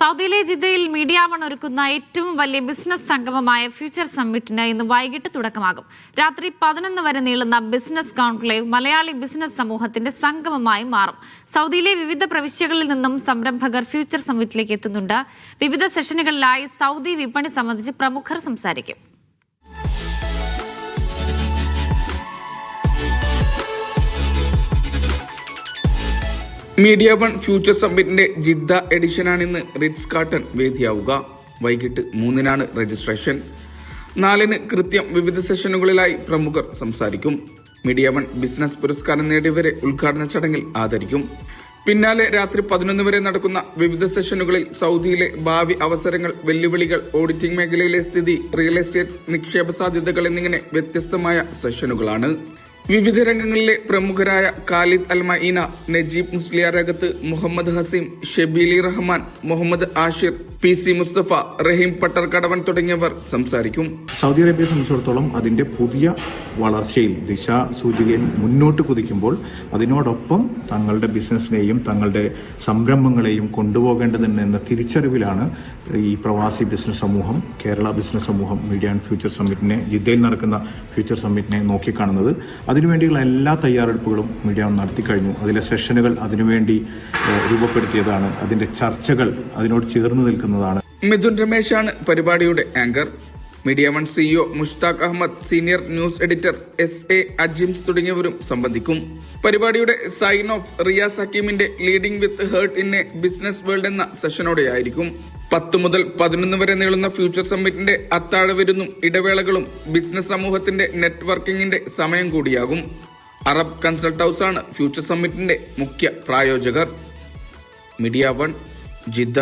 സൗദിയിലെ ജിദ്ദയിൽ media one ഒരുക്കുന്ന ഏറ്റവും വലിയ ബിസിനസ് സംഗമമായ ഫ്യൂച്ചർ സമ്മിറ്റിന് ഇന്ന് വൈകിട്ട് തുടക്കമാകും. രാത്രി പതിനൊന്ന് വരെ നീളുന്ന ബിസിനസ് കോൺക്ലേവ് മലയാളി ബിസിനസ് സമൂഹത്തിന്റെ സംഗമമായി മാറും. സൗദിയിലെ വിവിധ പ്രവിശ്യകളിൽ നിന്നും സംരംഭകർ ഫ്യൂച്ചർ സമ്മിറ്റിലേക്ക് എത്തുന്നുണ്ട്. വിവിധ സെഷനുകളിലായി സൗദി വിപണി സംബന്ധിച്ച് പ്രമുഖർ സംസാരിക്കും. മീഡിയ വൺ ഫ്യൂച്ചർ സമ്മിറ്റിന്റെ ജിദ്ദ എഡിഷനാണ് ഇന്ന് റിറ്റ്സ് കാട്ടൺ വേദിയാവുക. വൈകിട്ട് മൂന്നിനാണ് രജിസ്ട്രേഷൻ നാലിന് കൃത്യം വിവിധ സെഷനുകളിലായി പ്രമുഖർ സംസാരിക്കും. മീഡിയ വൺ ബിസിനസ് പുരസ്കാരം നേടിയവരെ ഉദ്ഘാടന ചടങ്ങിൽ ആദരിക്കും. പിന്നാലെ രാത്രി പതിനൊന്ന് വരെ നടക്കുന്ന വിവിധ സെഷനുകളിൽ സൗദിയിലെ ഭാവി അവസരങ്ങൾ വെല്ലുവിളികൾ ഓഡിറ്റിംഗ് മേഖലയിലെ സ്ഥിതി റിയൽ എസ്റ്റേറ്റ് നിക്ഷേപ സാധ്യതകൾ എന്നിങ്ങനെ വ്യത്യസ്തമായ സെഷനുകളാണ്. വിവിധ രംഗങ്ങളിലെ പ്രമുഖരായ Khalid Almaeena Najeeb Musliyarakath Muhammad Haseem Shebeeli Rahman Muhammad Ashir P C Mustafa Raheem Pattar Kadavan തുടങ്ങിയവർ സംസാരിക്കും. സൗദി അറേബ്യയെ സംബന്ധിച്ചിടത്തോളം അതിന്റെ പുതിയ വളർച്ചയിൽ ദിശാസൂചികയിൽ മുന്നോട്ട് കുതിക്കുമ്പോൾ അതിനോടൊപ്പം തങ്ങളുടെ ബിസിനസ്സിനെയും തങ്ങളുടെ സംരംഭങ്ങളെയും കൊണ്ടുപോകേണ്ടതെന്ന തിരിച്ചറിവിലാണ് ഈ പ്രവാസി ബിസിനസ് സമൂഹം കേരള ബിസിനസ് സമൂഹം മീഡിയ ആൻഡ് ഫ്യൂച്ചർ സമ്മിറ്റിനെ ജിദ്ദയിൽ നടക്കുന്ന ഫ്യൂച്ചർ സമ്മിറ്റിനെ നോക്കിക്കാണുന്നത്. അതിനുവേണ്ടിയുള്ള എല്ലാ തയ്യാറെടുപ്പുകളും മീഡിയ നടത്തി കഴിഞ്ഞു. അതിലെ സെഷനുകൾ അതിനുവേണ്ടി രൂപപ്പെടുത്തിയതാണ്. അതിന്റെ ചർച്ചകൾ അതിനോട് ചേർന്ന് നിൽക്കുന്നതാണ് മിഥുൻ രമേശാണ് പരിപാടിയുടെ anchor. Media one CEO Mushtaq Ahmed senior news editor S A Ajims തുടങ്ങിയവരും സംബന്ധിക്കും. പരിപാടിയുടെ sign off Riyas ഹക്കീമിന്റെ leading with heart in a business world എന്ന സെഷനോടെയായിരിക്കും പത്ത് മുതൽ പതിനൊന്ന് വരെ നീളുന്ന ഫ്യൂച്ചർ സമ്മിറ്റിന്റെ അത്താഴ വിരുന്നും ഇടവേളകളും ബിസിനസ് സമൂഹത്തിന്റെ നെറ്റ്വർക്കിംഗിന്റെ സമയം കൂടിയാകും. അറബ് കൺസൾട്ട് ഹൗസാണ് ഫ്യൂച്ചർ സമ്മിറ്റിന്റെ മുഖ്യ പ്രായോജകർ. Media one Jeddah.